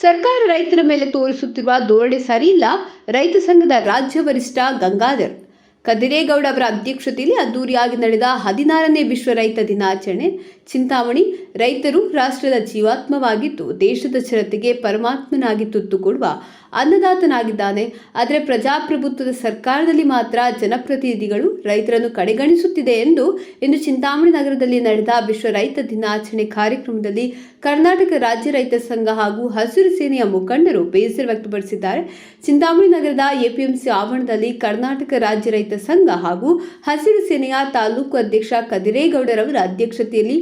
ಸರ್ಕಾರ ರೈತರ ಮೇಲೆ ತೋರಿಸುತ್ತಿರುವ ಧೋರಣೆ ಸರಿಯಿಲ್ಲ. ರೈತ ಸಂಘದ ರಾಜ್ಯ ವರಿಷ್ಠ ಗಂಗಾಧರ್ ಕದಿರೇಗೌಡ ಅವರ ಅಧ್ಯಕ್ಷತೆಯಲ್ಲಿ ಅದ್ದೂರಿಯಾಗಿ ನಡೆದ ಹದಿನಾರನೇ ವಿಶ್ವ ರೈತ ದಿನಾಚರಣೆ ಚಿಂತಾಮಣಿ. ರೈತರು ರಾಷ್ಟ್ರದ ಜೀವಾತ್ಮವಾಗಿದ್ದು, ದೇಶದ ಚರತೆಗೆ ಪರಮಾತ್ಮನಾಗಿ ತುತ್ತುಕೊಡುವ ಅನ್ನದಾತನಾಗಿದ್ದಾನೆ. ಆದರೆ ಪ್ರಜಾಪ್ರಭುತ್ವದ ಸರ್ಕಾರದಲ್ಲಿ ಮಾತ್ರ ಜನಪ್ರತಿನಿಧಿಗಳು ರೈತರನ್ನು ಕಡೆಗಣಿಸುತ್ತಿದೆ ಎಂದು ಇಂದು ಚಿಂತಾಮಣಿ ನಗರದಲ್ಲಿ ನಡೆದ ವಿಶ್ವ ರೈತ ದಿನಾಚರಣೆ ಕಾರ್ಯಕ್ರಮದಲ್ಲಿ ಕರ್ನಾಟಕ ರಾಜ್ಯ ರೈತ ಸಂಘ ಹಾಗೂ ಹಸಿರು ಸೇನೆಯ ಮುಖಂಡರು ಬೇಸರ ವ್ಯಕ್ತಪಡಿಸಿದ್ದಾರೆ. ಚಿಂತಾಮಣಿ ನಗರದ ಎಪಿಎಂಸಿ ಆವರಣದಲ್ಲಿ ಕರ್ನಾಟಕ ರಾಜ್ಯ ರೈತ ಸಂಘ ಹಾಗೂ ಹಸಿರು ಸೇನೆಯ ತಾಲೂಕು ಅಧ್ಯಕ್ಷ ಕದಿರೇಗೌಡರವರ ಅಧ್ಯಕ್ಷತೆಯಲ್ಲಿ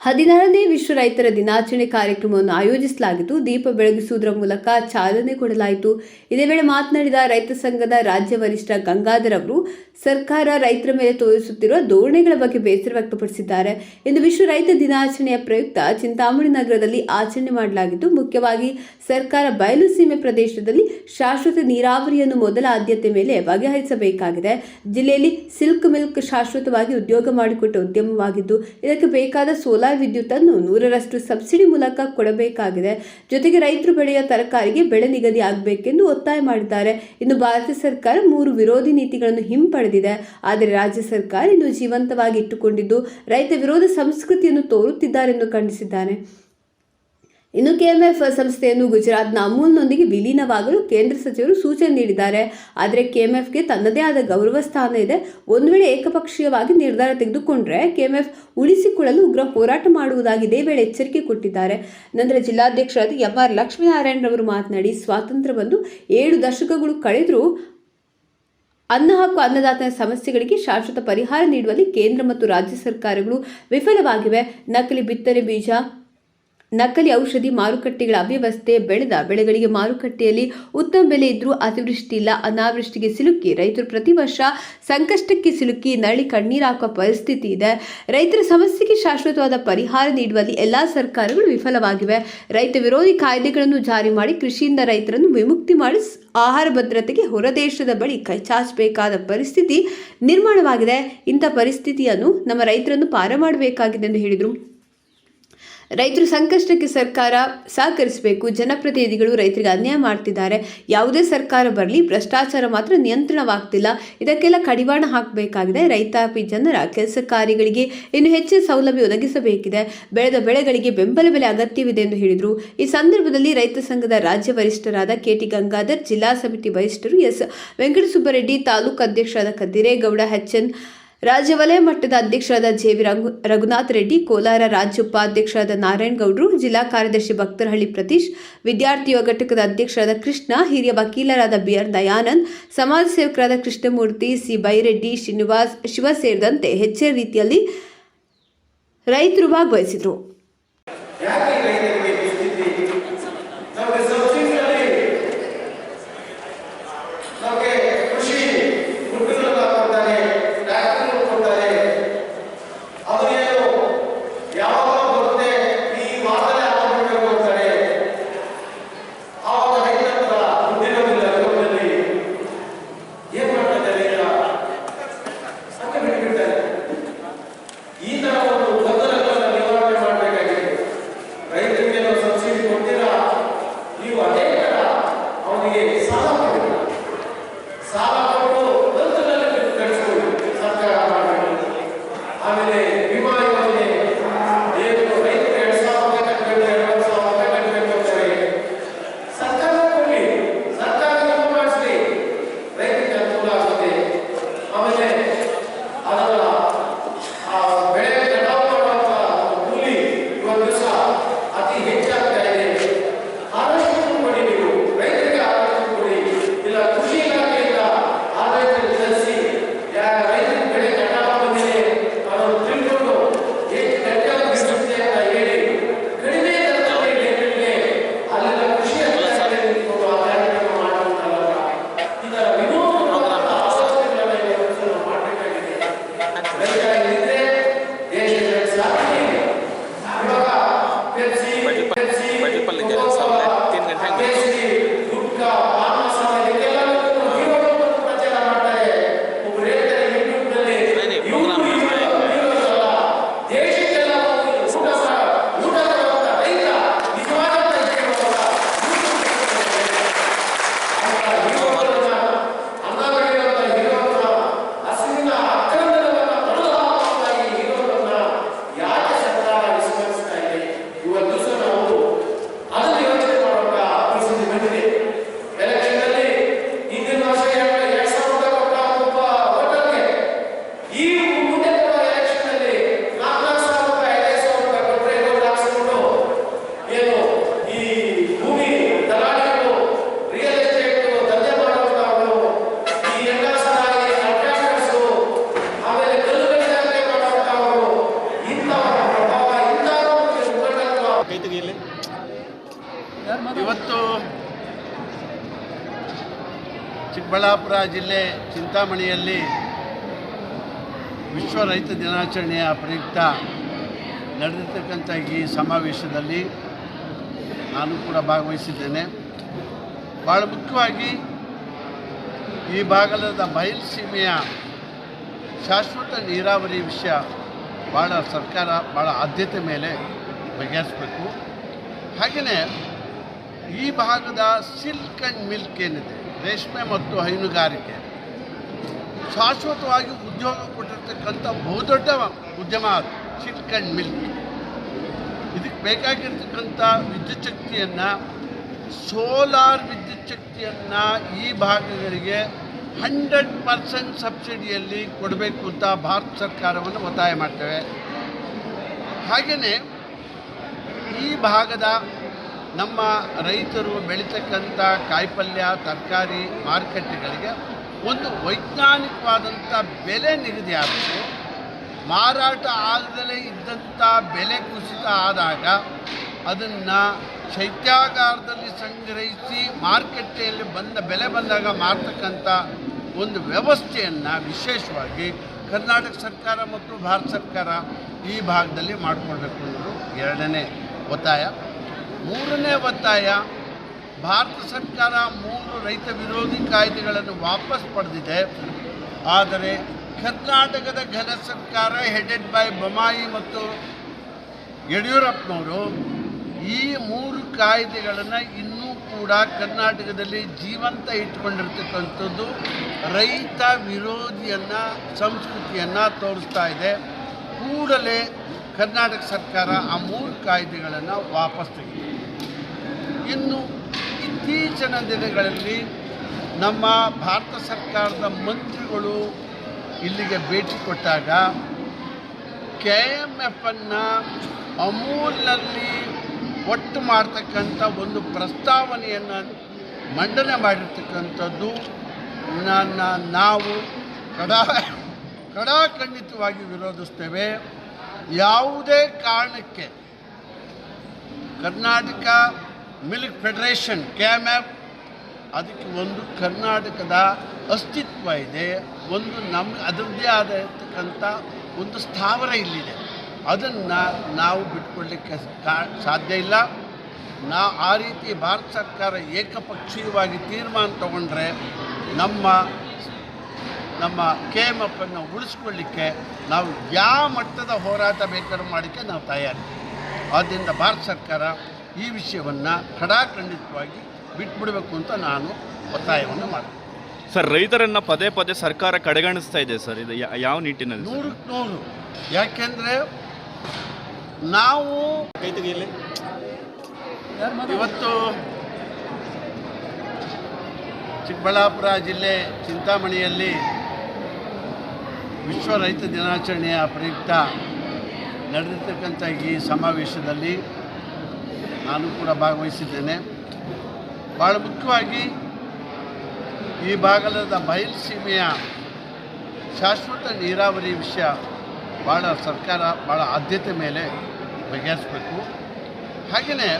ಹದಿನಾರನೇ ವಿಶ್ವ ರೈತರ ದಿನಾಚರಣೆ ಕಾರ್ಯಕ್ರಮವನ್ನು ಆಯೋಜಿಸಲಾಗಿತ್ತು ದೀಪ ಬೆಳಗಿಸುವುದರ ಮೂಲಕ ಚಾಲನೆ ಕೊಡಲಾಯಿತು. ಇದೇ ವೇಳೆ ಮಾತನಾಡಿದ ರೈತ ಸಂಘದ ರಾಜ್ಯ ವರಿಷ್ಠ ಗಂಗಾಧರ್ ಅವರು, ಸರ್ಕಾರ ರೈತರ ಮೇಲೆ ತೋರಿಸುತ್ತಿರುವ ಧೋರಣೆಗಳ ಬಗ್ಗೆ ಬೇಸರ ವ್ಯಕ್ತಪಡಿಸಿದ್ದಾರೆ. ಇಂದು ವಿಶ್ವ ರೈತ ದಿನಾಚರಣೆಯ ಪ್ರಯುಕ್ತ ಚಿಂತಾಮಣಿ ನಗರದಲ್ಲಿ ಆಚರಣೆ ಮಾಡಲಾಗಿದ್ದು, ಮುಖ್ಯವಾಗಿ ಸರ್ಕಾರ ಬಯಲು ಸೀಮೆ ಪ್ರದೇಶದಲ್ಲಿ ಶಾಶ್ವತ ನೀರಾವರಿಯನ್ನು ಮೊದಲ ಆದ್ಯತೆ ಮೇಲೆ ಬಗೆಹರಿಸಬೇಕಾಗಿದೆ. ಜಿಲ್ಲೆಯಲ್ಲಿ ಸಿಲ್ಕ್ ಮಿಲ್ಕ್ ಶಾಶ್ವತವಾಗಿ ಉದ್ಯೋಗ ಮಾಡಿಕೊಟ್ಟ ಉದ್ಯಮವಾಗಿದ್ದು, ಇದಕ್ಕೆ ಬೇಕಾದ ಸೋಲಾರ್ ವಿದ್ಯುತ್ ಅನ್ನು ನೂರರಷ್ಟು ಸಬ್ಸಿಡಿ ಮೂಲಕ ಕೊಡಬೇಕಾಗಿದೆ. ಜೊತೆಗೆ ರೈತರು ಬೆಳೆಯುವ ತರಕಾರಿಗೆ ಬೆಳೆ ನಿಗದಿ ಆಗಬೇಕೆಂದು ಒತ್ತಾಯ ಮಾಡಿದ್ದಾರೆ. ಇನ್ನು ಭಾರತ ಸರ್ಕಾರ ಮೂರು ವಿರೋಧಿ ನೀತಿಗಳನ್ನು ಹಿಂಪಡೆದಿದೆ. ಆದರೆ ರಾಜ್ಯ ಸರ್ಕಾರ ಇನ್ನು ಜೀವಂತವಾಗಿ ಇಟ್ಟುಕೊಂಡಿದ್ದು, ರೈತ ವಿರೋಧ ಸಂಸ್ಕೃತಿಯನ್ನು ತೋರುತ್ತಿದ್ದಾರೆಂದು ಖಂಡಿಸಿದ್ದಾರೆ ಇನ್ನು ಕೆಎಂಎಫ್ ಸಂಸ್ಥೆಯನ್ನು ಗುಜರಾತ್ನ ಅಮೂಲ್ನೊಂದಿಗೆ ವಿಲೀನವಾಗಲು ಕೇಂದ್ರ ಸಚಿವರು ಸೂಚನೆ ನೀಡಿದ್ದಾರೆ. ಆದರೆ ಕೆಎಂಎಫ್ಗೆ ತನ್ನದೇ ಆದ ಗೌರವ ಸ್ಥಾನ ಇದೆ. ಒಂದು ವೇಳೆ ಏಕಪಕ್ಷೀಯವಾಗಿ ನಿರ್ಧಾರ ತೆಗೆದುಕೊಂಡ್ರೆ ಕೆಎಂಎಫ್ ಉಳಿಸಿಕೊಳ್ಳಲು ಉಗ್ರ ಹೋರಾಟ ಮಾಡುವುದಾಗಿ ಇದೇ ವೇಳೆ ಎಚ್ಚರಿಕೆ ಕೊಟ್ಟಿದ್ದಾರೆ. ನಂತರ ಜಿಲ್ಲಾಧ್ಯಕ್ಷರಾದ ಎಂ ಆರ್ ಲಕ್ಷ್ಮೀನಾರಾಯಣರವರು ಮಾತನಾಡಿ, ಸ್ವಾತಂತ್ರ್ಯ ಬಂದು ಏಳು ದಶಕಗಳು ಕಳೆದರೂ ಅನ್ನ ಹಾಗೂ ಅನ್ನದಾತನ ಸಮಸ್ಯೆಗಳಿಗೆ ಶಾಶ್ವತ ಪರಿಹಾರ ನೀಡುವಲ್ಲಿ ಕೇಂದ್ರ ಮತ್ತು ರಾಜ್ಯ ಸರ್ಕಾರಗಳು ವಿಫಲವಾಗಿವೆ. ನಕಲಿ ಬಿತ್ತನೆ ಬೀಜ ನಕಲಿ ಔಷಧಿ ಮಾರುಕಟ್ಟೆಗಳ ಅವ್ಯವಸ್ಥೆ ಬೆಳೆದ ಬೆಳೆಗಳಿಗೆ ಮಾರುಕಟ್ಟೆಯಲ್ಲಿ ಉತ್ತಮ ಬೆಲೆ ಇದ್ರೂ ಅತಿವೃಷ್ಟಿ ಇಲ್ಲ ಅನಾವೃಷ್ಟಿಗೆ ಸಿಲುಕಿ ರೈತರು ಪ್ರತಿ ವರ್ಷ ಸಂಕಷ್ಟಕ್ಕೆ ಸಿಲುಕಿ ನರಳಿ ಕಣ್ಣೀರು ಹಾಕುವ ಪರಿಸ್ಥಿತಿ ಇದೆ. ರೈತರ ಸಮಸ್ಯೆಗೆ ಶಾಶ್ವತವಾದ ಪರಿಹಾರ ನೀಡುವಲ್ಲಿ ಎಲ್ಲಾ ಸರ್ಕಾರಗಳು ವಿಫಲವಾಗಿವೆ. ರೈತ ವಿರೋಧಿ ಕಾಯ್ದೆಗಳನ್ನು ಜಾರಿ ಮಾಡಿ ಕೃಷಿಯಿಂದ ರೈತರನ್ನು ವಿಮುಕ್ತಿ ಮಾಡಿ ಆಹಾರ ಭದ್ರತೆಗೆ ಹೊರದೇಶದ ಬಳಿ ಕೈಚಾಚಬೇಕಾದ ಪರಿಸ್ಥಿತಿ ನಿರ್ಮಾಣವಾಗಿದೆ. ಇಂಥ ಪರಿಸ್ಥಿತಿಯನ್ನು ನಮ್ಮ ರೈತರನ್ನು ಪಾರ ಮಾಡಬೇಕಾಗಿದೆ ಎಂದು ಹೇಳಿದರು. ರೈತರು ಸಂಕಷ್ಟಕ್ಕೆ ಸರ್ಕಾರ ಸಹಕರಿಸಬೇಕು. ಜನಪ್ರತಿನಿಧಿಗಳು ರೈತರಿಗೆ ಅನ್ಯಾಯ ಮಾಡ್ತಿದ್ದಾರೆ. ಯಾವುದೇ ಸರ್ಕಾರ ಬರಲಿ, ಭ್ರಷ್ಟಾಚಾರ ಮಾತ್ರ ನಿಯಂತ್ರಣವಾಗ್ತಿಲ್ಲ. ಇದಕ್ಕೆಲ್ಲ ಕಡಿವಾಣ ಹಾಕಬೇಕಾಗಿದೆ. ರೈತಾಪಿ ಜನರ ಕೆಲಸ ಕಾರ್ಯಗಳಿಗೆ ಇನ್ನು ಹೆಚ್ಚಿನ ಸೌಲಭ್ಯ ಒದಗಿಸಬೇಕಿದೆ. ಬೆಳೆದ ಬೆಳೆಗಳಿಗೆ ಬೆಂಬಲ ಬೆಲೆ ಅಗತ್ಯವಿದೆ ಎಂದು ಹೇಳಿದರು. ಈ ಸಂದರ್ಭದಲ್ಲಿ ರೈತ ಸಂಘದ ರಾಜ್ಯ ವರಿಷ್ಠರಾದ ಕೆಟಿ ಗಂಗಾಧರ್, ಜಿಲ್ಲಾ ಸಮಿತಿ ವರಿಷ್ಠರು ಎಸ್. ವೆಂಕಟಸುಬ್ಬರೆಡ್ಡಿ ತಾಲೂಕು ಅಧ್ಯಕ್ಷರಾದ ಕದ್ದಿರೇಗೌಡ ಎನ್. ರಾಜ್ಯ ವಲಯ ಮಟ್ಟದ ಅಧ್ಯಕ್ಷರಾದ ಜೆ ವಿ ರಘುನಾಥ್ ರೆಡ್ಡಿ, ಕೋಲಾರ ರಾಜ್ಯ ಉಪಾಧ್ಯಕ್ಷರಾದ ನಾರಾಯಣಗೌಡರು ಜಿಲ್ಲಾ ಕಾರ್ಯದರ್ಶಿ ಭಕ್ತರಹಳ್ಳಿ ಪ್ರತೀಶ್, ವಿದ್ಯಾರ್ಥಿ ಯುವ ಘಟಕದ ಅಧ್ಯಕ್ಷರಾದ ಕೃಷ್ಣ, ಹಿರಿಯ ವಕೀಲರಾದ ಬಿ ಆರ್ ದಯಾನಂದ್, ಸಮಾಜ ಸೇವಕರಾದ ಕೃಷ್ಣಮೂರ್ತಿ ಸಿ ಬೈರೆಡ್ಡಿ ಶ್ರೀನಿವಾಸ್ ಶಿವ ಸೇರಿದಂತೆ ಹೆಚ್ಚಿನ ರೀತಿಯಲ್ಲಿ ರೈತರು ಭಾಗವಹಿಸಿದರು. ಚಿಕ್ಕಬಳ್ಳಾಪುರ ಜಿಲ್ಲೆ ಚಿಂತಾಮಣಿಯಲ್ಲಿ ವಿಶ್ವ ರೈತ ದಿನಾಚರಣೆಯ ಪ್ರಯುಕ್ತ ನಡೆದಿರ್ತಕ್ಕಂಥ ಈ ಸಮಾವೇಶದಲ್ಲಿ ನಾನು ಕೂಡ ಭಾಗವಹಿಸಿದ್ದೇನೆ. ಭಾಳ ಮುಖ್ಯವಾಗಿ ಈ ಭಾಗದ ಬಯಲುಸೀಮೆಯ ಶಾಶ್ವತ ನೀರಾವರಿ ವಿಷಯ ಭಾಳ ಸರ್ಕಾರ ಭಾಳ ಆದ್ಯತೆ ಮೇಲೆ ಬಗೆಹರಿಸಬೇಕು. ಹಾಗೆಯೇ ಈ ಭಾಗದ ಸಿಲ್ಕ್ ಆ್ಯಂಡ್ ಮಿಲ್ಕ್ ಏನಿದೆ ರೇಷ್ಮೆ ಮತ್ತು ಹೈನುಗಾರಿಕೆ. ಶಾಶ್ವತವಾಗಿ ಉದ್ಯೋಗ ಕೊಟ್ಟಿರ್ತಕ್ಕಂಥ ಬಹುದೊಡ್ಡ ಉದ್ಯಮ ಅದು ಸಿಲ್ಕ್ ಆ್ಯಂಡ್ ಮಿಲ್ಕ್. ಇದಕ್ಕೆ ಬೇಕಾಗಿರ್ತಕ್ಕಂಥ ವಿದ್ಯುತ್ ಶಕ್ತಿಯನ್ನು, ಸೋಲಾರ್ ವಿದ್ಯುತ್ ಶಕ್ತಿಯನ್ನು ಈ ಭಾಗಗಳಿಗೆ ಹಂಡ್ರೆಡ್ ಪರ್ಸೆಂಟ್ ಸಬ್ಸಿಡಿಯಲ್ಲಿ ಕೊಡಬೇಕು ಅಂತ ಭಾರತ ಸರ್ಕಾರವನ್ನು ಒತ್ತಾಯ ಮಾಡ್ತೇವೆ. ಹಾಗೆಯೇ ಈ ಭಾಗದ ನಮ್ಮ ರೈತರು ಬೆಳೀತಕ್ಕಂಥ ಕಾಯಿಪಲ್ಯ, ತರಕಾರಿ ಮಾರುಕಟ್ಟೆಗಳಿಗೆ ಒಂದು ವೈಜ್ಞಾನಿಕವಾದಂಥ ಬೆಲೆ ನಿಗದಿ ಆಗಬೇಕು ಮಾರಾಟ ಆಗದಲೇ ಇದ್ದಂಥ ಬೆಲೆ ಕುಸಿತ ಆದಾಗ ಅದನ್ನು ಶೈತ್ಯಾಗಾರದಲ್ಲಿ ಸಂಗ್ರಹಿಸಿ ಮಾರುಕಟ್ಟೆಯಲ್ಲಿ ಬಂದ ಬೆಲೆ ಬಂದಾಗ ಮಾರ್ತಕ್ಕಂಥ ಒಂದು ವ್ಯವಸ್ಥೆಯನ್ನು ವಿಶೇಷವಾಗಿ ಕರ್ನಾಟಕ ಸರ್ಕಾರ ಮತ್ತು ಭಾರತ ಸರ್ಕಾರ ಈ ಭಾಗದಲ್ಲಿ ಮಾಡಿಕೊಳ್ಬೇಕು ಅನ್ನೋದು ಎರಡನೇ ಒತ್ತಾಯ. ಮೂರನೇ ಒತ್ತಾಯ, ಭಾರತ ಸರ್ಕಾರ ಮೂರು ರೈತ ವಿರೋಧಿ ಕಾಯ್ದೆಗಳನ್ನು ವಾಪಸ್ ಪಡೆದಿದೆ. ಆದರೆ ಕರ್ನಾಟಕದ ಘನ ಸರ್ಕಾರ ಹೆಡೆಡ್ ಬೈ ಬೊಮಾಯಿ ಮತ್ತು ಯಡಿಯೂರಪ್ಪನವರು ಈ ಮೂರು ಕಾಯ್ದೆಗಳನ್ನು ಇನ್ನೂ ಕೂಡ ಕರ್ನಾಟಕದಲ್ಲಿ ಜೀವಂತ ಇಟ್ಕೊಂಡಿರ್ತಕ್ಕಂಥದ್ದು ರೈತ ವಿರೋಧಿಯನ್ನು, ಸಂಸ್ಕೃತಿಯನ್ನು ತೋರಿಸ್ತಾ ಇದೆ. ಕೂಡಲೇ ಕರ್ನಾಟಕ ಸರ್ಕಾರ ಆ ಮೂರು ಕಾಯ್ದೆಗಳನ್ನು ವಾಪಸ್ ತೆಗೆದಿದೆ. ಇನ್ನು ಇತ್ತೀಚಿನ ದಿನಗಳಲ್ಲಿ ನಮ್ಮ ಭಾರತ ಸರ್ಕಾರದ ಮಂತ್ರಿಗಳು ಇಲ್ಲಿಗೆ ಭೇಟಿ ಕೊಟ್ಟಾಗ ಕೆ ಎಂ ಎಫನ್ನು ಅಮೂಲ್ನಲ್ಲಿ ಒಟ್ಟು ಮಾಡ್ತಕ್ಕಂಥ ಒಂದು ಪ್ರಸ್ತಾವನೆಯನ್ನು ಮಂಡನೆ ಮಾಡಿರ್ತಕ್ಕಂಥದ್ದು ನನ್ನ ನಾವು ಕಡಾ ಕಡಾಖಂಡಿತವಾಗಿ ವಿರೋಧಿಸ್ತೇವೆ. ಯಾವುದೇ ಕಾರಣಕ್ಕೆ Karnataka milk federation, K M F, ಅದಕ್ಕೆ ಒಂದು ಕರ್ನಾಟಕದ ಅಸ್ತಿತ್ವ ಇದೆ, ಒಂದು ನಮ್ಮ ಅದರದ್ದೇ ಆದ ಇರ್ತಕ್ಕಂಥ ಒಂದು ಸ್ಥಾವರ ಇಲ್ಲಿದೆ. ಅದನ್ನು ನಾವು ಬಿಟ್ಕೊಡ್ಲಿಕ್ಕೆ ಕಾ- ಸಾಧ್ಯ ಇಲ್ಲ. ನಾ, ಆ ರೀತಿ ಭಾರತ ಸರ್ಕಾರ ಏಕಪಕ್ಷೀಯವಾಗಿ ತೀರ್ಮಾನ ತಗೊಂಡ್ರೆ ನಮ್ಮ ನಮ್ಮ ಕೆ ಎಂ ಎಫನ್ನು ಉಳಿಸ್ಕೊಳ್ಳಿಕ್ಕೆ ನಾವು ಯಾವ ಮಟ್ಟದ ಹೋರಾಟ ಬೇಕಾದ್ರೂ ಮಾಡಲಿಕ್ಕೆ ನಾವು ತಯಾರಿ. ಆದ್ದರಿಂದ ಭಾರತ ಸರ್ಕಾರ ಈ ವಿಷಯವನ್ನು ಖಡಾಖಂಡಿತವಾಗಿ ಬಿಟ್ಬಿಡಬೇಕು ಅಂತ ನಾನು ಒತ್ತಾಯವನ್ನು ಮಾಡ್ತೀನಿ. ಸರ್ ರೈತರನ್ನು ಪದೇ ಪದೇ ಸರ್ಕಾರ ಕಡೆಗಣಿಸ್ತಾ ಇದೆ ಸರ್. ಇದು ಯಾವ ನಿಟ್ಟಿನಲ್ಲಿ? ನೂರಕ್ಕೆ ನೂರು ಯಾಕೆಂದರೆ ನಾವು ಇವತ್ತು ಚಿಕ್ಕಬಳ್ಳಾಪುರ ಜಿಲ್ಲೆ ಚಿಂತಾಮಣಿಯಲ್ಲಿ ವಿಶ್ವ ರೈತ ದಿನಾಚರಣೆಯ ಪ್ರಯುಕ್ತ ನಡೆದಿರ್ತಕ್ಕಂಥ ಈ ಸಮಾವೇಶದಲ್ಲಿ ನಾನು ಕೂಡ ಭಾಗವಹಿಸಿದ್ದೇನೆ. ಭಾಳ ಮುಖ್ಯವಾಗಿ ಈ ಭಾಗದ ಬಯಲುಸೀಮೆಯ ಶಾಶ್ವತ ನೀರಾವರಿ ವಿಷಯ ಭಾಳ ಸರ್ಕಾರ ಭಾಳ ಆದ್ಯತೆ ಮೇಲೆ ಬಗೆಹರಿಸಬೇಕು. ಹಾಗೆಯೇ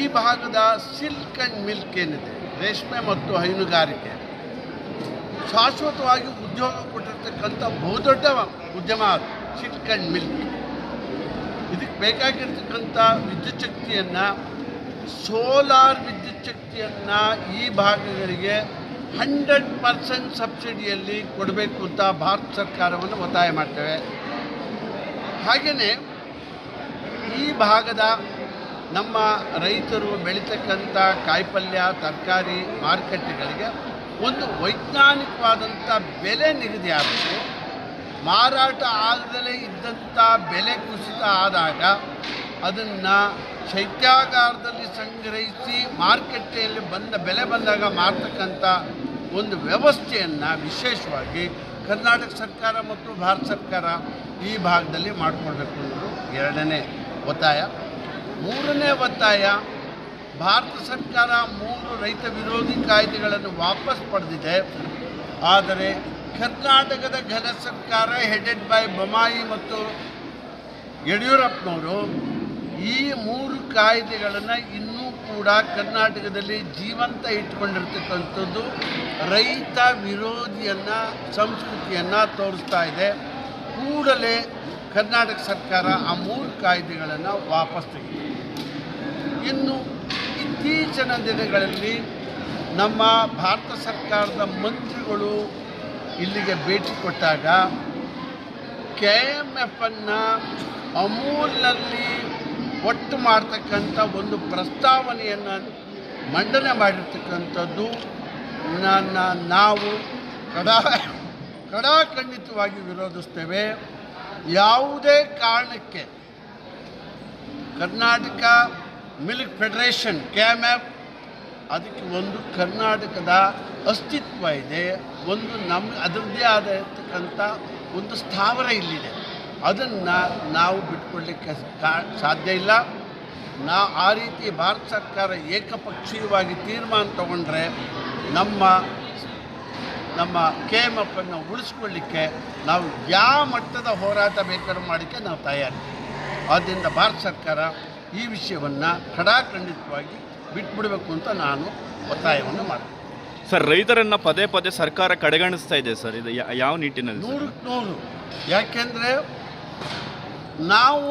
ಈ ಭಾಗದ ಸಿಲ್ಕ್ ಆ್ಯಂಡ್ ಮಿಲ್ಕ್ ಏನಿದೆ, ರೇಷ್ಮೆ ಮತ್ತು ಹೈನುಗಾರಿಕೆ, ಶಾಶ್ವತವಾಗಿ ಉದ್ಯೋಗ ಕೊಟ್ಟಿರ್ತಕ್ಕಂಥ ಬಹುದೊಡ್ಡ ಉದ್ಯಮ ಸಿಲ್ಕ್ ಆ್ಯಂಡ್ ಮಿಲ್ಕ್. ಇದಕ್ಕೆ ಬೇಕಾಗಿರ್ತಕ್ಕಂಥ ವಿದ್ಯುತ್ ಶಕ್ತಿಯನ್ನು ಸೋಲಾರ್ ವಿದ್ಯುತ್ ಶಕ್ತಿಯನ್ನು ಈ ಭಾಗಗಳಿಗೆ ಹಂಡ್ರೆಡ್ ಪರ್ಸೆಂಟ್ ಸಬ್ಸಿಡಿಯಲ್ಲಿ ಕೊಡಬೇಕು ಅಂತ ಭಾರತ ಸರ್ಕಾರವನ್ನು ಒತ್ತಾಯ ಮಾಡ್ತೇವೆ. ಹಾಗೆಯೇ ಈ ಭಾಗದ ನಮ್ಮ ರೈತರು ಬೆಳೀತಕ್ಕಂಥ ಕಾಯಿಪಲ್ಯ, ತರಕಾರಿ ಮಾರುಕಟ್ಟೆಗಳಿಗೆ ಒಂದು ವೈಜ್ಞಾನಿಕವಾದಂಥ ಬೆಲೆ ನಿಗದಿ ಆಗಬೇಕು ಮಾರಾಟ ಆಗದಲೇ ಇದ್ದಂಥ ಬೆಲೆ ಕುಸಿತ ಆದಾಗ ಅದನ್ನು ಶೈತ್ಯಾಗಾರದಲ್ಲಿ ಸಂಗ್ರಹಿಸಿ ಮಾರುಕಟ್ಟೆಯಲ್ಲಿ ಬಂದ ಬೆಲೆ ಬಂದಾಗ ಮಾರ್ತಕ್ಕಂಥ ಒಂದು ವ್ಯವಸ್ಥೆಯನ್ನು ವಿಶೇಷವಾಗಿ ಕರ್ನಾಟಕ ಸರ್ಕಾರ ಮತ್ತು ಭಾರತ ಸರ್ಕಾರ ಈ ಭಾಗದಲ್ಲಿ ಮಾಡಿಕೊಳ್ಬೇಕು ಅನ್ನೋದು ಎರಡನೇ ಒತ್ತಾಯ. ಮೂರನೇ ಒತ್ತಾಯ, ಭಾರತ ಸರ್ಕಾರ ಮೂರು ರೈತ ವಿರೋಧಿ ಕಾಯ್ದೆಗಳನ್ನು ವಾಪಸ್ ಪಡೆದಿದೆ. ಆದರೆ ಕರ್ನಾಟಕದ ಘನ ಸರ್ಕಾರ ಹೆಡೆಡ್ ಬೈ ಬೊಮಾಯಿ ಮತ್ತು ಯಡಿಯೂರಪ್ಪನವರು ಈ ಮೂರು ಕಾಯ್ದೆಗಳನ್ನು ಇನ್ನೂ ಕೂಡ ಕರ್ನಾಟಕದಲ್ಲಿ ಜೀವಂತ ಇಟ್ಕೊಂಡಿರ್ತಕ್ಕಂಥದ್ದು ರೈತ ವಿರೋಧಿಯನ್ನು, ಸಂಸ್ಕೃತಿಯನ್ನು ತೋರಿಸ್ತಾ ಇದೆ. ಕೂಡಲೇ ಕರ್ನಾಟಕ ಸರ್ಕಾರ ಆ ಮೂರು ಕಾಯ್ದೆಗಳನ್ನು ವಾಪಸ್ ತೆಗೆದಿದೆ. ಇನ್ನು ಇತ್ತೀಚಿನ ದಿನಗಳಲ್ಲಿ ನಮ್ಮ ಭಾರತ ಸರ್ಕಾರದ ಮಂತ್ರಿಗಳು ಇಲ್ಲಿಗೆ ಭೇಟಿ ಕೊಟ್ಟಾಗ ಕೆ ಎಂ ಎಫನ್ನು ಅಮೂಲ್ನಲ್ಲಿ ಒಟ್ಟು ಮಾಡ್ತಕ್ಕಂಥ ಒಂದು ಪ್ರಸ್ತಾವನೆಯನ್ನು ಮಂಡನೆ ಮಾಡಿರ್ತಕ್ಕಂಥದ್ದು ನನ್ನ ನಾವು ಕಡಾ ಕಡಾಖಂಡಿತವಾಗಿ ವಿರೋಧಿಸ್ತೇವೆ. ಯಾವುದೇ ಕಾರಣಕ್ಕೆ ಕರ್ನಾಟಕ ಮಿಲ್ಕ್ ಫೆಡರೇಷನ್ ಕ್ಯಾಮ್ಯಾಪ್ ಅದಕ್ಕೆ ಒಂದು ಕರ್ನಾಟಕದ ಅಸ್ತಿತ್ವ ಇದೆ, ಒಂದು ನಮ್ಮ ಅದರದ್ದೇ ಆದ ಇರ್ತಕ್ಕಂಥ ಒಂದು ಸ್ಥಾವರ ಇಲ್ಲಿದೆ. ಅದನ್ನು ನಾವು ಬಿಟ್ಕೊಳ್ಳಿಕ್ಕೆ ಸಾಧ್ಯ ಇಲ್ಲ. ನಾ, ಆ ರೀತಿ ಭಾರತ ಸರ್ಕಾರ ಏಕಪಕ್ಷೀಯವಾಗಿ ತೀರ್ಮಾನ ತಗೊಂಡ್ರೆ ನಮ್ಮ ನಮ್ಮ ಕೆ ಎಂ ಎಫನ್ನು ಉಳಿಸ್ಕೊಳ್ಳಿಕ್ಕೆ ನಾವು ಯಾವ ಮಟ್ಟದ ಹೋರಾಟ ಬೇಕಾದ್ರೂ ಮಾಡೋಕ್ಕೆ ನಾವು ತಯಾರಿ. ಆದ್ದರಿಂದ ಭಾರತ ಸರ್ಕಾರ ಈ ವಿಷಯವನ್ನು ಖಡಾಖಂಡಿತವಾಗಿ ಬಿಟ್ಬಿಡಬೇಕು ಅಂತ ನಾನು ಒತ್ತಾಯವನ್ನು ಮಾಡ್ತೀನಿ. ಸರ್ ರೈತರನ್ನ ಪದೇ ಪದೇ ಸರ್ಕಾರ ಕಡೆಗಣಿಸ್ತಾ ಇದೆ ಸರ್. ಇದು ಯಾವ ನಿಟ್ಟಿನಲ್ಲಿ ನೂರು ನೂರಕ್ಕೆ ನೂರು. ಯಾಕೆಂದರೆ ನಾವು